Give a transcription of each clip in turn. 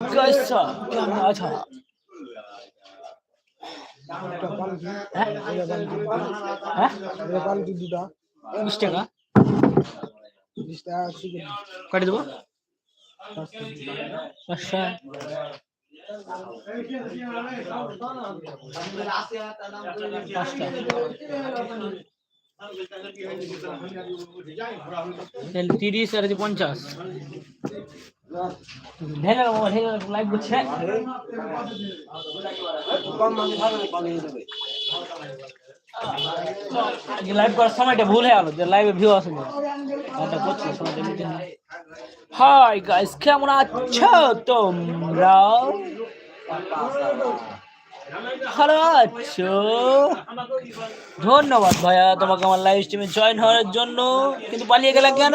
कैसा কেমন হ্যাঁ? বিশ টাকা। বিশ টাকা কাটি দেবো? আচ্ছা। তাহলে তিরিশ আর পঞ্চাশ। লাইভ করার সময়টা ভুল ভিউ হাই গাইস কেমন আছো তোমরা? ভালো আছো? ধন্যবাদ ভাইয়া, তোমাকে আমার লাইভ স্ট্রিমে জয়েন হওয়ার জন্য। কিন্তু পালিয়ে গেলে কেন?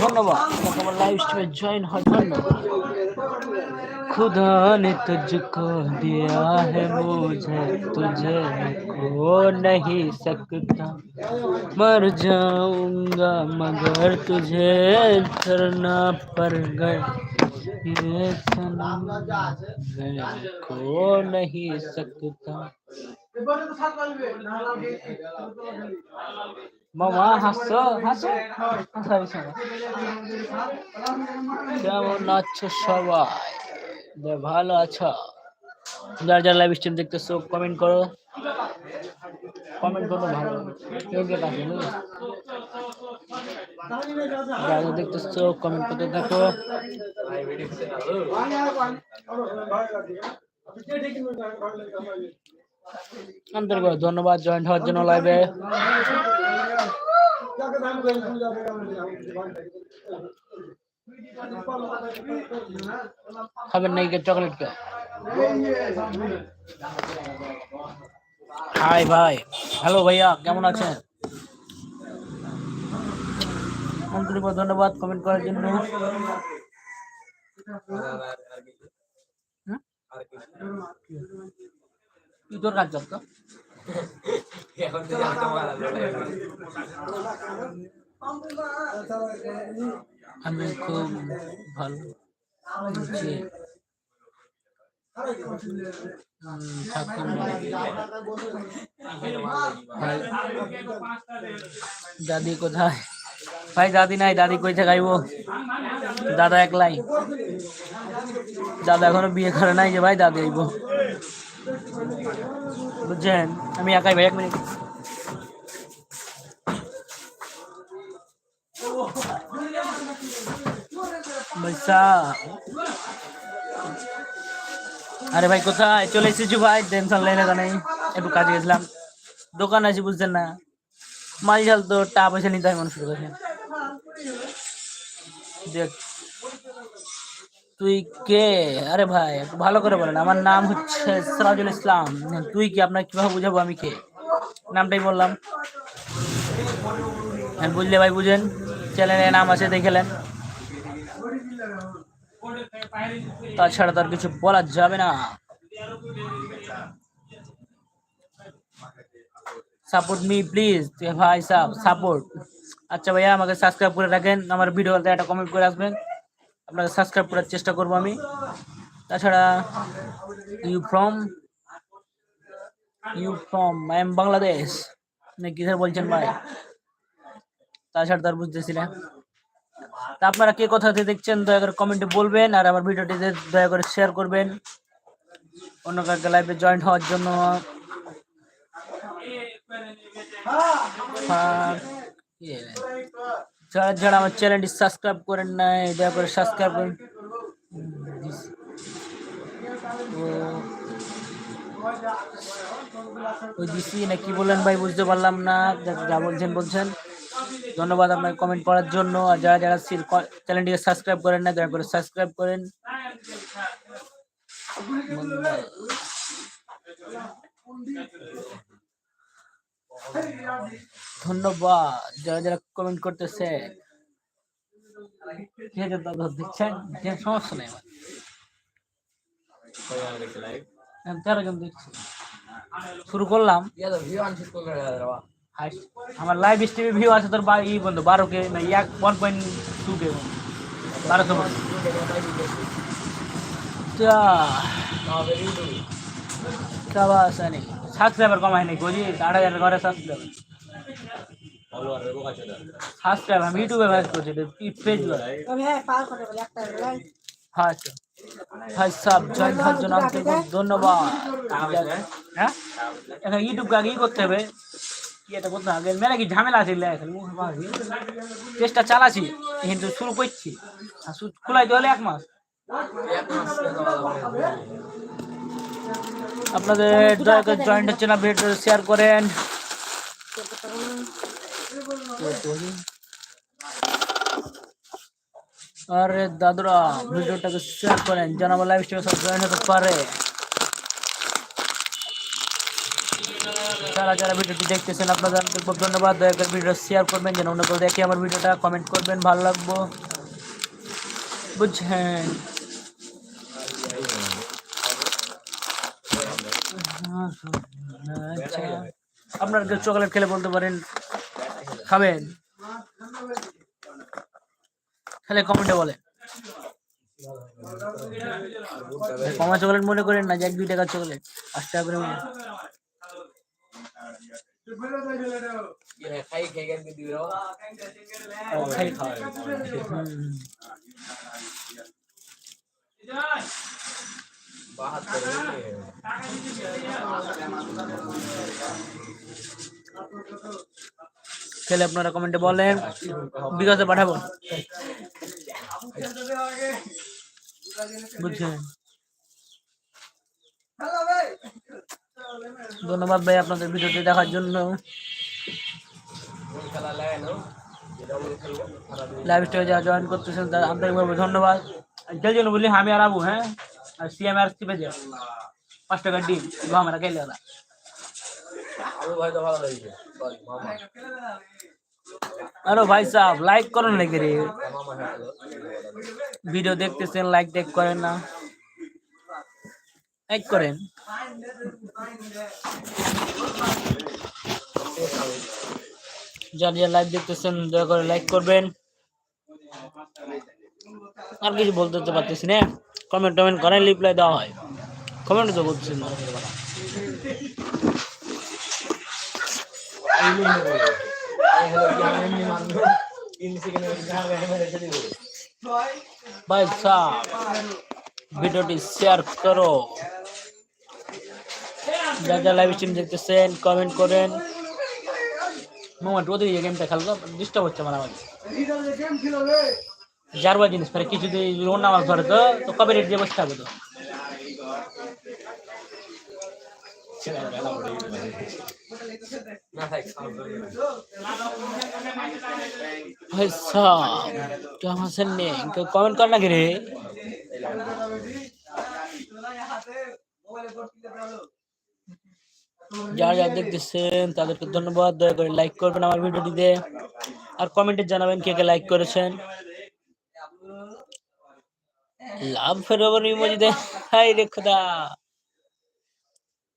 ধন্যবাদ তোমাকে আমার লাইভ স্ট্রিমে জয়েন হওয়ার জন্য खुदा ने तुझको दिया है मुझे तुझे खो नहीं सकता मर जाऊंगा मगर तुझे करना पड़ गए ये सनम मैं खो नहीं सकता মামা হাসছো হাসো। কেমন আছো সবাই ভালো আছো যারা যারা লাইভ স্ট্রিম দেখতেছো কমেন্ট করো কমেন্ট করো ভালো যারা দেখতেছো কমেন্ট করতে থাকো আন্তরিক ধন্যবাদ জয়েন্ট হওয়ার জন্য লাইভে খাবেন নাই চকলেট কে? হাই ভাই। হ্যালো ভাইয়া, কেমন আছেন? আন্তরিক ধন্যবাদ কমেন্ট করার জন্য। হুম? কি তোর কাজ তো আমি খুব ভালো ভাই দাদি কোথায়? ভাই দাদি নাই দাদি কই আইবো? দাদা একলাই। দাদা এখনও বিয়ে করে নাই যে ভাই দাদি আইবো। বুঝছেন? আমি একাই ভাই, এক মিনিট। আরে ভাই, কোথায়? চলে এসেছি ভাই, টেনশন তো নেই। একটু কাজে গেছিলাম। দোকান আছে, বুঝছেন না? মাল ঝাল তো টাকা পয়সা নিতে হয় মানুষ কাছে। দেখ। তুই কে? আরে ভাই ভালো করে বলেন। আমার নাম হচ্ছে সিরাজুল ইসলাম। তুই কি আপনাকে কীভাবে বুঝাবো আমি কে? নামটাই বললাম। হ্যাঁ বুঝলে ভাই, বুঝেন। চ্যানেলের নাম আছে দেখেলেন তাছাড়া তার কিছু বলা যাবে না। Support me, please. ভাই সাহ সাপোর্ট। আচ্ছা ভাইয়া, আমাকে সাবস্ক্রাইব করে রাখেন। আমার ভিডিওতে একটা কমেন্ট করে আসবেন। আপনাকে সাবস্ক্রাইব করার চেষ্টা করব আমি। তাছাড়া you from you from I am Bangladesh না কিসের বলছেন ভাই? তাছাড়া তার বুঝতেছি না। তা আপনারা কে কোথাতে দেখছেন দয়া করে কমেন্টে বলবেন আর আমার ভিডিওটি দয়া করে শেয়ার করবেন। অন্য কাউকে লাইভে জয়েন হওয়ার জন্য। ইয়ে, যারা যারা আমার চ্যানেলটি সাবস্ক্রাইব করেন নাই দয়া করে সাবস্ক্রাইব করেন ওই দিছি না কি বললেন ভাই বুঝতে পারলাম না যা বলছেন বলছেন ধন্যবাদ আপনাকে কমেন্ট করার জন্য আর যারা যারা চ্যানেলটিকে সাবস্ক্রাইব করেন না দয়া করে সাবস্ক্রাইব করেন ধন্যবাদ। যারা যারা কমেন্ট করতেছে দেখছেন? সমস্যা নেই আমার। তেরো জন দেখছি। শুরু করলাম। আমার লাইভ স্ট্রিমে ভিউ আছে তোর ই বন্ধু, বারো কে, না, এক ওয়ান পয়েন্ট টু কে বারোশো সাবস্ক্রাইবার কমাই নাই বুঝি আট হাজার ঘরে সাবস্ক্রাইবার সাবস্ক্রাইব আমি ইউটিউবে ভাইস করছি পেজ হ্যাঁ পার করে বলে একটা লাইক হ্যাঁ। আচ্ছা। ভাই সাহেব জয়েন হওয়ার জন্য ধন্যবাদ। হ্যাঁ? এখন ইউটিউব আগে করতে হবে? কি এটা করতে হবে? মেলা কি ঝামেলা আছে? এখন। চেষ্টা চালাছি কিন্তু শুরু করছি। আর শুরু খোলাইতে হলে এক মাস। আপনাদের দয়া করে জয়েন্ট হচ্ছে না ভিডিও শেয়ার করেন। আরে দাদুরা, ভিডিওটাকে শেয়ার করেন, যেন আমার লাইভ স্ট্রিমে সব জয়েন হতে পারে। যারা যারা ভিডিওটি দেখতেছেন, আপনাদের খুব ধন্যবাদ। দয়া করে ভিডিও শেয়ার করবেন, যেন অন্য কেউ দেখে আমার ভিডিওটা কমেন্ট করবেন, ভালো লাগবো। বুঝছেন? আচ্ছা আপনার কেউ চকলেট খেলে বলতে পারেন, খাবেন। খেলে কমেন্টে বলে। কমা চকলেট মনে করেন না যে এক, দুই টাকার চকলেট পাঁচ টাকা করে মনে। খেলে আপনারা কমেন্টে বলেন, বিকাশে পাঠাবো। বুঝছেন? ধন্যবাদ ভাই আপনাদের ভিডিওটি দেখার জন্য। লাইভ স্ট্রিমে যারা জয়েন করতেছেন তার আন্তরিকভাবে ধন্যবাদ। জন্য বলি, আমি আর আবু হ্যাঁ? আর সিএম আর চিপে যাও পাঁচ টাকার ডিম আমরা খেলে ওরা। আরে ভাই সাহেব লাইক করুন নাকি রে? ভিডিও দেখতেছেন লাইক টেক করেন না। লাইক করেন। যারা যারা লাইভ দেখতেছেন দয়া করে লাইক করবেন। আর কিছু বলতে তো পারতেছি না। কমেন্ট টমেন্ট করেন রিপ্লাই দেওয়া হয়। কমেন্ট তো করতেছি না। ভাই ভিডিওটি শেয়ার করো। যা যা লাইভ স্ট্রিম দেখতেছেন কমেন্ট করেন। মোমেন্ট ওদের গেমটা খেলব ডিস্টার্ব হচ্ছে আমার আমার যারবার জিনিস পরে কিছু যদি অন্য আমার ধরে তো তো কবে রেট দিয়ে বসে থাকবে তো কমেন্ট কর না রে যারা যারা দেখতেছেন, তাদেরকে ধন্যবাদ। দয়া করে লাইক করবেন আমার ভিডিওটিতে আর কমেন্টে জানাবেন কে কে লাইক করেছেন। লাভ ফেরোবার ইমোজি দে হাই রে খোদা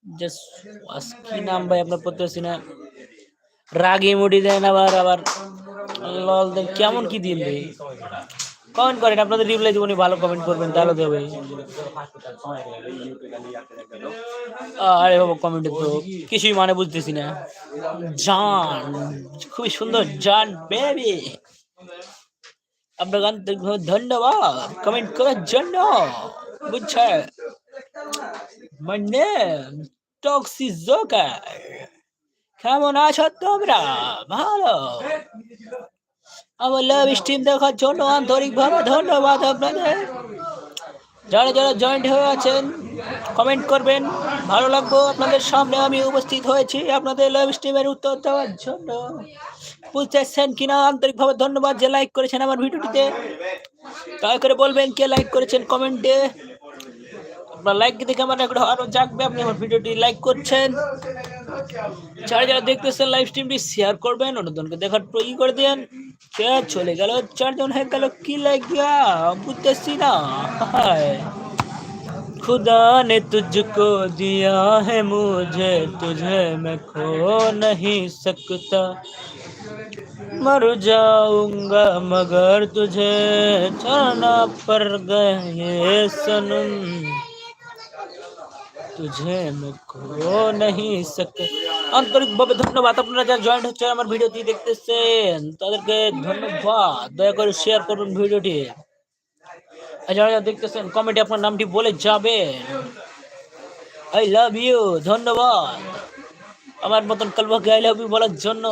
জাস্ট কি নাম ভাই আপনার পড়তে না রাগ ইমোজি দেন আবার আবার লল দেন কেমন কি দিন রে কমেন্ট করেন আপনাদের রিপ্লাই দিব ভালো কমেন্ট করবেন তাহলে তো হবে আরে বাবা কমেন্টে তো কিছুই মানে বুঝতেছি না জান খুবই সুন্দর জান বেবি আপনাকে আন্তরিকভাবে ধন্যবাদ। কমেন্ট করার জন্য বুঝছে? মানে টক্সি জোকার কেমন আছো তোমরা? ভালো। আমার লাভ স্ট্রিম দেখার জন্য আন্তরিকভাবে ধন্যবাদ আপনাদের। যারা যারা জয়েন্ট হয়ে আছেন কমেন্ট করবেন। ভালো লাগবো আপনাদের সামনে আমি উপস্থিত হয়েছি আপনাদের লাইভ স্ট্রিমের উত্তর দেওয়ার জন্য। বুঝতেছেন কিনা? আন্তরিকভাবে ধন্যবাদ যে লাইক করেছেন আমার ভিডিওটিতে। দয়া করে বলবেন কে লাইক করেছেন কমেন্টে আপনার লাইক দেখে আমার একটু আরও জাগবে, আপনি আমার ভিডিওটি লাইক করছেন। যারা যারা দেখতেছেন লাইভ স্ট্রিমটি শেয়ার করবেন, অন্যজনকে দেখার প্রয়োগ করে দেন। চলে গেল? চারজন হয়ে গেল, কি লাগিয়া বুঝতেছি না। হায়। खुदा ने तुझको दिया है मुझे तुझे मैं खो नहीं सकता मर जाऊंगा मगर तुझे छोड़ना पड़ गए सनम তুঝে मैं खो नहीं सकता আন্তরিকভাবে ধন্যবাদ আপনারা যারা জয়েন্ট হচ্ছে আমার ভিডিওটি দেখতেছেন তাদেরকে ধন্যবাদ দয়া করে শেয়ার করুন ভিডিওটি আর যারা যারা দেখতেছেন কমেন্টে আপনার নামটি বলে যাবেন। আই লাভ ইউ ধন্যবাদ। আমার মতন কালবাকে আই লাভ ইউ বলার জন্য।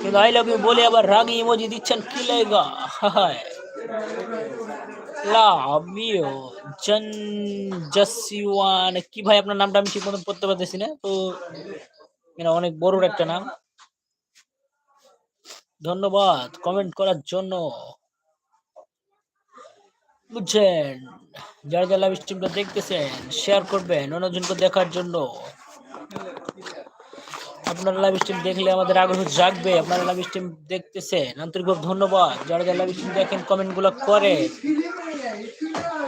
কিন্তু আই লাভ ইউ বলে আবার রাগি ইমোজি দিচ্ছেন কি লেগা? হায়। লাভ ইউ জন জাসিওয়ান কি ভাই, আপনার নামটা আমি ঠিক মতন পড়তে পারতেছি না, তো এটা অনেক বড় একটা নাম। ধন্যবাদ কমেন্ট করার জন্য। বুঝছেন? যারা যারা লাইভ স্ট্রিমটা দেখতেছেন শেয়ার করবেন, অন্যজনকে দেখার জন্য। আপনারা লাইভ স্ট্রিম দেখলে আমাদের আগ্রহ জাগবে, আপনারা লাইভ স্ট্রিম দেখতেছেন আন্তরিকভাবে ধন্যবাদ। যারা যারা লাইভ স্ট্রিম দেখেন কমেন্টগুলো করে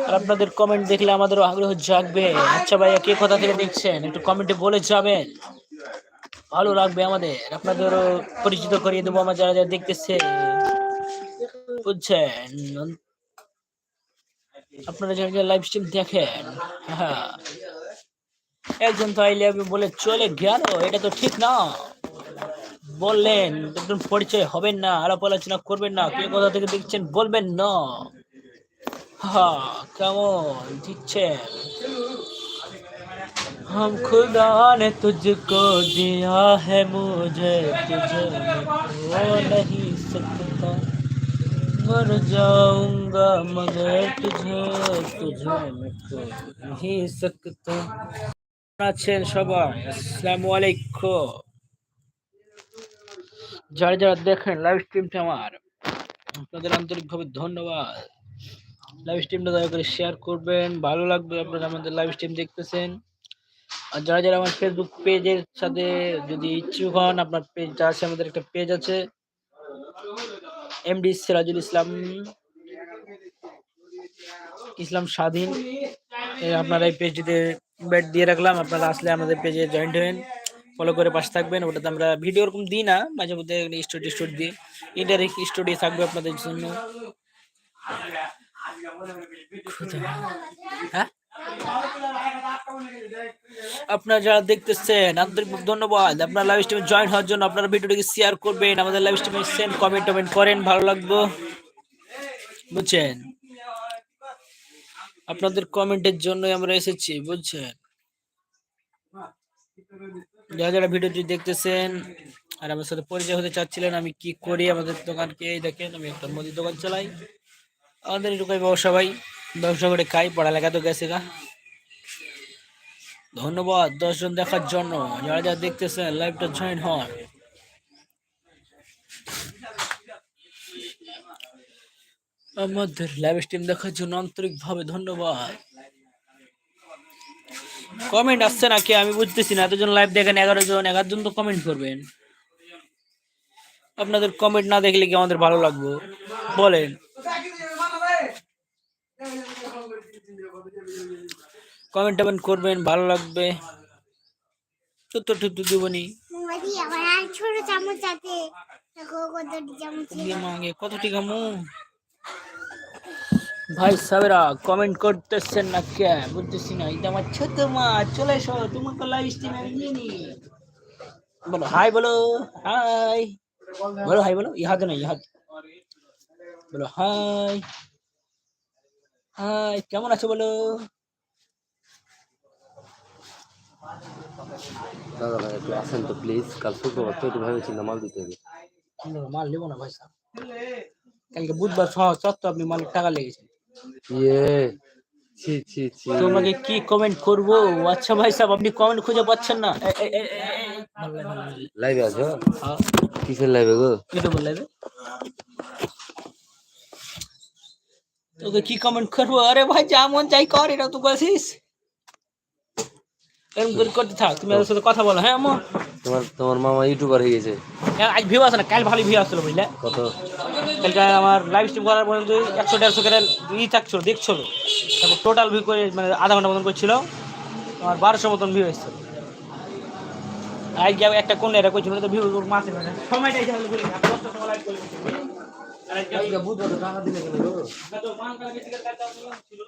আর আপনাদের কমেন্ট দেখলে আমাদেরও আগ্রহ জাগবে। আচ্ছা ভাইয়া, কে কোথা থেকে দেখছেন? একটু কমেন্টে বলে যাবেন। ভালো লাগবে আমাদের। আপনাদেরও পরিচিত করিয়ে দেবো আমার যারা যারা দেখতেছে। বুঝছেন? আপনারা যারা যারা লাইভ স্ট্রিম দেখেন হ্যাঁ একজন তো আইলে বলে চলে গেল এটা তো ঠিক না বললেন একজন পরিচয় হবেন না আলাপ আলোচনা করবেন না কে কোথা থেকে দেখছেন বলবেন না হ্যাঁ কেমন দিচ্ছেন हम खुदा ने तुझको दिया है मुझे तुझे मैं खो नहीं सकता मर जाऊंगा मगर तुझे तुझे मैं खो नहीं सकता আছেন সবাই আসসালামু আলাইকুম যারা যারা দেখেন লাইভ স্ট্রিমটা আমার আপনাদের আন্তরিকভাবে ধন্যবাদ লাইভ স্ট্রিমটা দয়া করে শেয়ার করবেন ভালো লাগবে আপনারা আমাদের লাইভ স্ট্রিম দেখতেছেন আর যারা যারা আমার ফেসবুক পেজের সাথে যদি ইচ্ছুক হন আপনার পেজটা আছে আমাদের একটা পেজ আছে এমডি সিরাজুল ইসলাম ইসলাম স্বাধীন। আপনারা এই পেজটিতে ইনভাইট দিয়ে রাখলাম। আপনারা আসলে আমাদের পেজে জয়েন্ট হবেন ফলো করে পাশে থাকবেন। ওটাতে আমরা ভিডিও ওরকম দিই না, মাঝে মধ্যে স্টোরি স্টোরি দিই। ইন্টারেক্ট স্টোরি থাকবে আপনাদের জন্য। হ্যাঁ? আপনারা যারা দেখতেছেন, আন্তরিক ধন্যবাদ। আপনার লাইভ স্ট্রিমে জয়েন হওয়ার জন্য আপনারা ভিডিওটিকে শেয়ার করবেন, আমাদের লাইভ স্ট্রিমে সেন্ড কমেন্ট টমেন্ট করেন, ভালো লাগবে। বুঝছেন? আপনাদের কমেন্টের জন্যই আমরা এসেছি, বুঝছেন? যারা যারা ভিডিওটি দেখতেছেন আর আমার সাথে পরিচয় হতে চাচ্ছিলেন, আমি কি করি, আমাদের দোকানকে, এই দেখেন, আমি একটা মুদির দোকান চালাই। আমাদের এটুকুই ব্যবসা ভাই। ব্যবসা করে খাই, পড়ালেখা তো গেছে গা। ধন্যবাদ, দশজন দেখার জন্য। যারা যারা দেখতেছেন লাইভটা জয়েন হন। আমাদের লাইভ স্ট্রিম দেখার জন্য আন্তরিকভাবে ধন্যবাদ। কমেন্ট আসছে না কি আমি বুঝতেছি না, এতজন লাইভ দেখেন, এগারো জন এগারো জন তো কমেন্ট করবেন। আপনাদের কমেন্ট না দেখলে কি আমাদের ভালো লাগবে? বলেন। কমেন্ট টমেন্ট করবেন ভালো লাগবে। উত্তর টুত্তর দিবনি। ছোট চামচ আছে। কতটি টাকা ভাই সাবেরা কমেন্ট করতেছেন না কে? বুঝতেছি না এটা আমার ছোট মা চলে এসো তোমাকে লাইভ স্ট্রিমে আমি নিয়ে নি। বলো হাই বলো হাই বলো হাই বলো ইহাতে না ইহাতে বলো হাই হাই কেমন আছো বলো? দাদা ভাই একটু আসেন তো প্লিজ কাল শুক্রবার তো একটু ভেবেছি না মাল দিতে হবে। মাল নেব না ভাই সাহেব। কালকে বুধবার সহ চত্ব আপনি মালিক টাকা লেগেছে। ইয়ে ছি ছি ছি। তোমাকে কি কমেন্ট করব? আচ্ছা ভাই সাহেব আপনি কমেন্ট খুঁজে পাচ্ছেন না। লাইভে আছো? হ্যাঁ, কিসের লাইভে গো? এটা বললে রে। তোকে কি কমেন্ট করব? আরে ভাই যা মন চাই কর এটা তো বলছিস। এরকম করে করতে থাক তুমি ওদের সাথে কথা বলো হ্যাঁ আমো তোমার তোমার মামা ইউটিউবার হয়ে গেছে। হ্যাঁ, আজ ভিউ আসে না কাল ভালো ভিউ আসছিল বুঝলে? কত? কালকে আমার লাইভ স্ট্রিম করার পর্যন্ত একশো দেড়শো করে ই থাকছো দেখছ তারপর টোটাল ভিউ করে মানে আধা ঘণ্টা মতন করছিল। আমার বারোশো মতন ভিউ এসেছিল আজকে একটা কোন এটা করছিল তো ভিউ মাসে মাসে সময়টা হিসাবে বলি না লাইভ করে ছিল।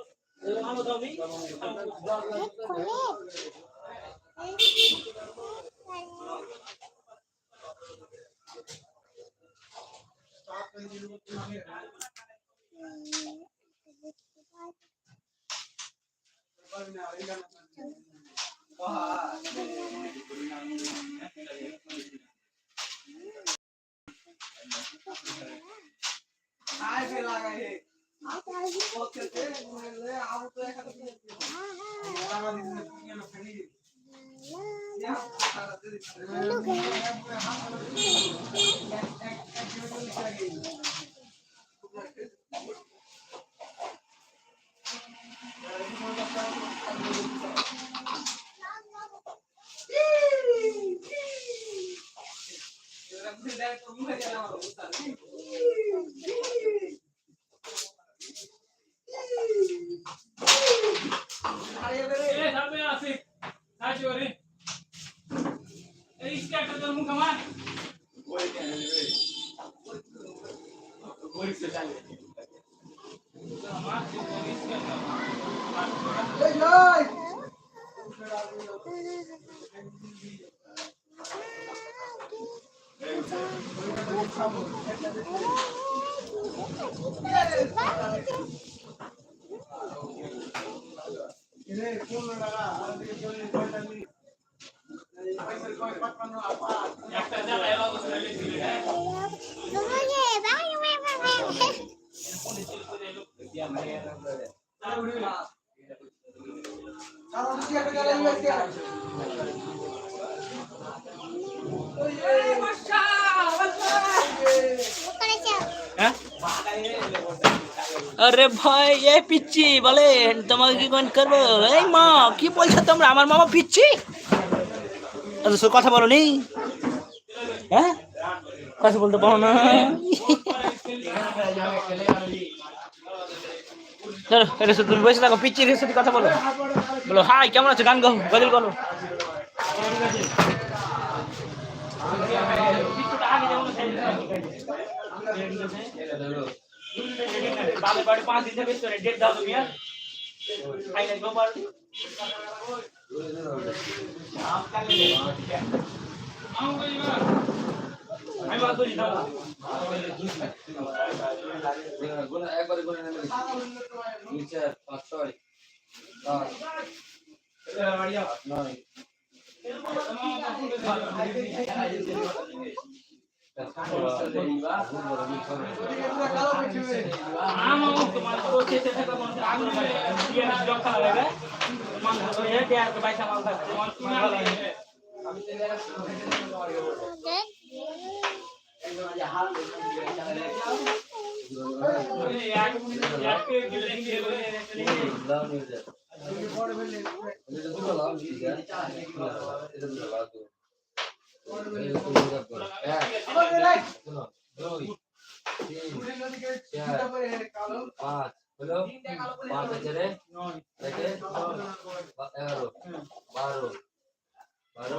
এরকম আমও দাও নি। হ্যাঁ আরে ভাই, এ পিচ্ছি বলেন তোমাকে কি কমেন্ট করব? এই মা, কি বলছো তোমরা? আমার মামা পিচ্ছি? আচ্ছা কথা বলো নি। হ্যাঁ? কথা বলতে পারো না। চলো তুমি বসে থাকো পিচ্ছির সাথে কথা বলো। বলো, হাই, কেমন আছো? গান গাও, গজল বাড়ি পাঁচ একবারে করে নেবে দুই চার পাঁচ ছয় নয় আমার দুই তিন চার পাঁচ হলো পাঁচ আছে রে একে বা- এগারো বারো বারো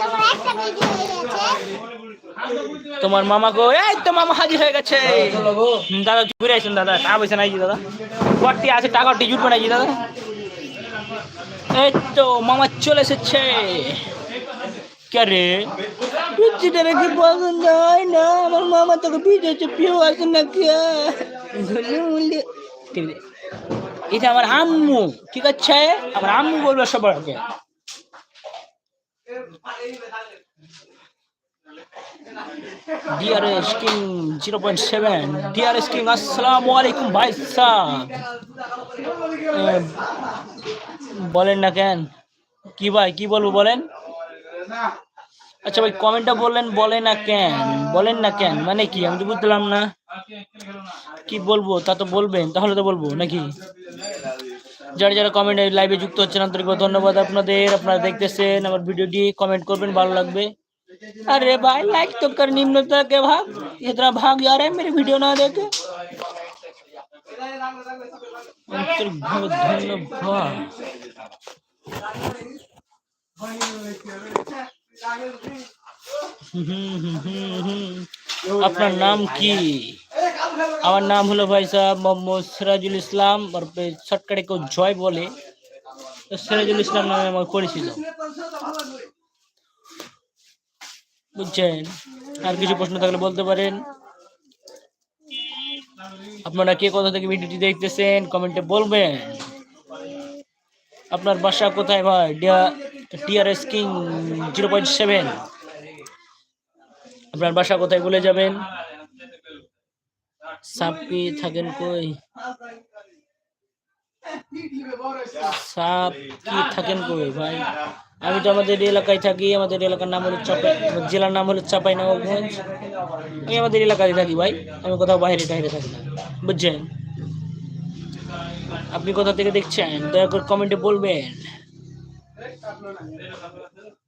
তোমার একটা ভিডিও হয়ে গেছে তোমার মামা গো এই তো মামা হাজির হয়ে গেছে। হুম, দাদা একটু ঘুরে আসুন দাদা টাকা পয়সা নাই জি দাদা। কটি আছে টাকা টি জুটবে নাই জি দাদা। এই তো মামা চলে এসেছে। কে রে? পিচ্ছিটা রেখে পছন্দ হয় না আমার মামা তোকে পিছিয়েছে পিও আছে না কে? এটা আমার আম্মু, ঠিক আছে? আমার আম্মু বলবে সবাইকে। DRS king zero point seven DRS king আসসালামু আলাইকুম ভাই বলেন না কেন? কি ভাই, কি বলব বলেন? আচ্ছা ভাই কমেন্টটা বললেন বলে না কেন বলেন না কেন মানে কি আমি তো বুঝলাম না কি বলবো তা তো বলবেন তাহলে তো বলবো নাকি যারা যারা কমেন্ট লাইভে যুক্ত হচ্ছেন আন্তরিকভাবে ধন্যবাদ আপনাদের আপনারা দেখতেছেন আমার ভিডিওটি কমেন্ট করবেন ভালো লাগবে अरे भाई लाइक तो कर निम्नता के भाग इतना भाग जा रहे हैं मेरी वीडियो ना देखे আন্তরিকভাবে আপনার নাম কি? আমার নাম হলো ভাই সাহেব মোহাম্মদ সিরাজুল ইসলাম শর্টকাটে কেউ জয় বলে। সিরাজুল ইসলাম নামে আমার পরিচিত। বুঝছেন? আর কিছু প্রশ্ন থাকলে বলতে পারেন। আপনারা কে কোথা থেকে ভিডিওটি দেখতেছেন, কমেন্টে বলবেন। আপনার বাসা কোথায় ভাই? TRS king zero point seven আপনার বাসা কোথায় বলে যাবেন? সাপি থাকেন কই? সাপ কি থাকেন কই ভাই? আমি তো আমাদের এলাকায় থাকি, আমাদের এলাকার নাম হলো চাপাই জেলার নাম হলো চাপাই নবাবগঞ্জ আমি আমাদের এলাকায় থাকি ভাই, আমি কোথাও বাইরে টাইরে থাকি না, বুঝছেন? আপনি কোথা থেকে দেখছেন? দয়া করে কমেন্টে বলবেন।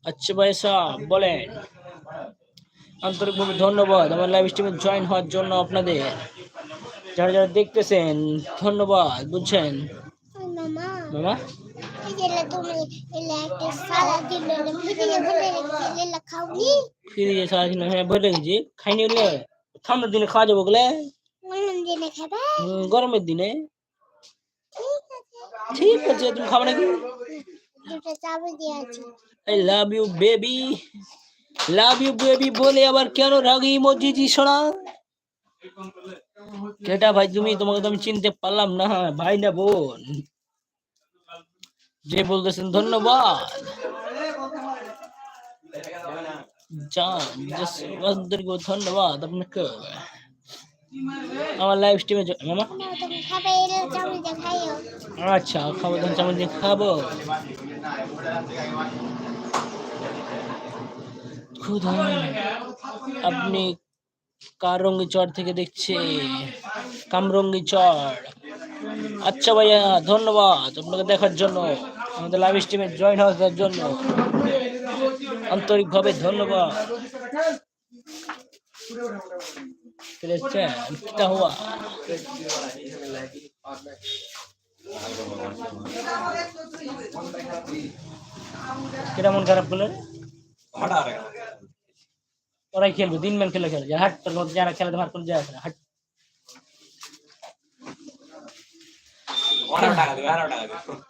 আচ্ছা ভাই সাহেব বলেন। আন্তরিকভাবে ধন্যবাদ। আমার লাইভ স্ট্রিমে জয়েন হওয়ার জন্য আপনাদের। যারা যারা দেখতেছেন ধন্যবাদ বুঝছেন? ওই মামা মামা? এই যে লে তুমি এলে একটা সালা দিল ভিডিও বলে রেখেছে এলে খাওনি ফিরে সারাদিন হ্যাঁ ভরে রেখেছি খাইনি হলে ঠান্ডার দিনে খাওয়া যাব গেলে অন্য দিনে খাবে? উম, গরমের দিনে। ঠিক আছে। ঠিক আছে তুমি খাবে নাকি? দুটো চাবি দিয়ে আছে I love you baby love you baby বলে আবার কেন রাগি মজিজি শোনা কেটা ভাই তুমি তোমাকে তো আমি চিনতে পারলাম না ভাই না বোন। যে বলতেছেন ধন্যবাদ। জান জাস্ট ধন্যবাদ আপনাকে। আমার লাইভ স্ট্রিমে মামা? আচ্ছা খাব তখন চামচ দিয়ে খাব। আপনি কার রঙ্গি চর থেকে দেখছে কামরঙ্গি চর আচ্ছা ভাইয়া ধন্যবাদ আপনাকে দেখার জন্য আমাদের লাইভ স্ট্রিমে জয়েন হওয়ার জন্য আন্তরিকভাবে ধন্যবাদ হওয়া কেটা মন খারাপ করলে ওরাই খেলবে, দিন ম্যান খেলে খেলে। হাট, তোর মধ্যে যারা খেলে তোমার কোনো যায় আসে না। হাট।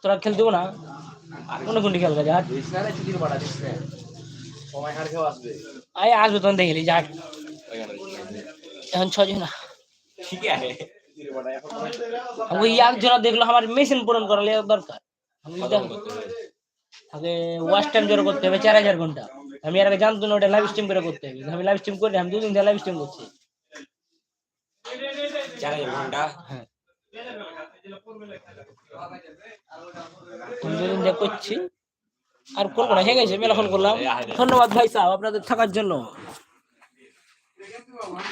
তোরা খেল দেবো না? কোন কোনটি খেল গেছে হাট। সময় হার কেউ আসবে আয়, আসবে তখন দেখলি যা হাট। এখন ছজন না। আমাকে এক জোড়া দেখল আমার মেশিন পূরণ করা লেগে দরকার। আগে ওয়াচ টাইম জোর করতে হবে চার হাজার ঘণ্টা। আমি এর আগে জানতো না ওটা লাইভ স্ট্রিম করে করতে হবে। আমি লাইভ স্ট্রিম করি আমি দুদিন ধরে লাইভ স্ট্রিম করছি। চার হাজার ঘণ্টা? হ্যাঁ। দুদিন দিয়ে করছি। আর করব না হয়ে গেছে মেলাখন করলাম। ধন্যবাদ ভাই সাহেব আপনাদের থাকার জন্য।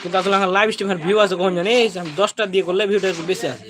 কিন্তু আসলে আমার লাইভ স্ট্রিমের ভিউ আছে কখন জানি দশটা দিয়ে করলে ভিউটা একটু বেশি আছে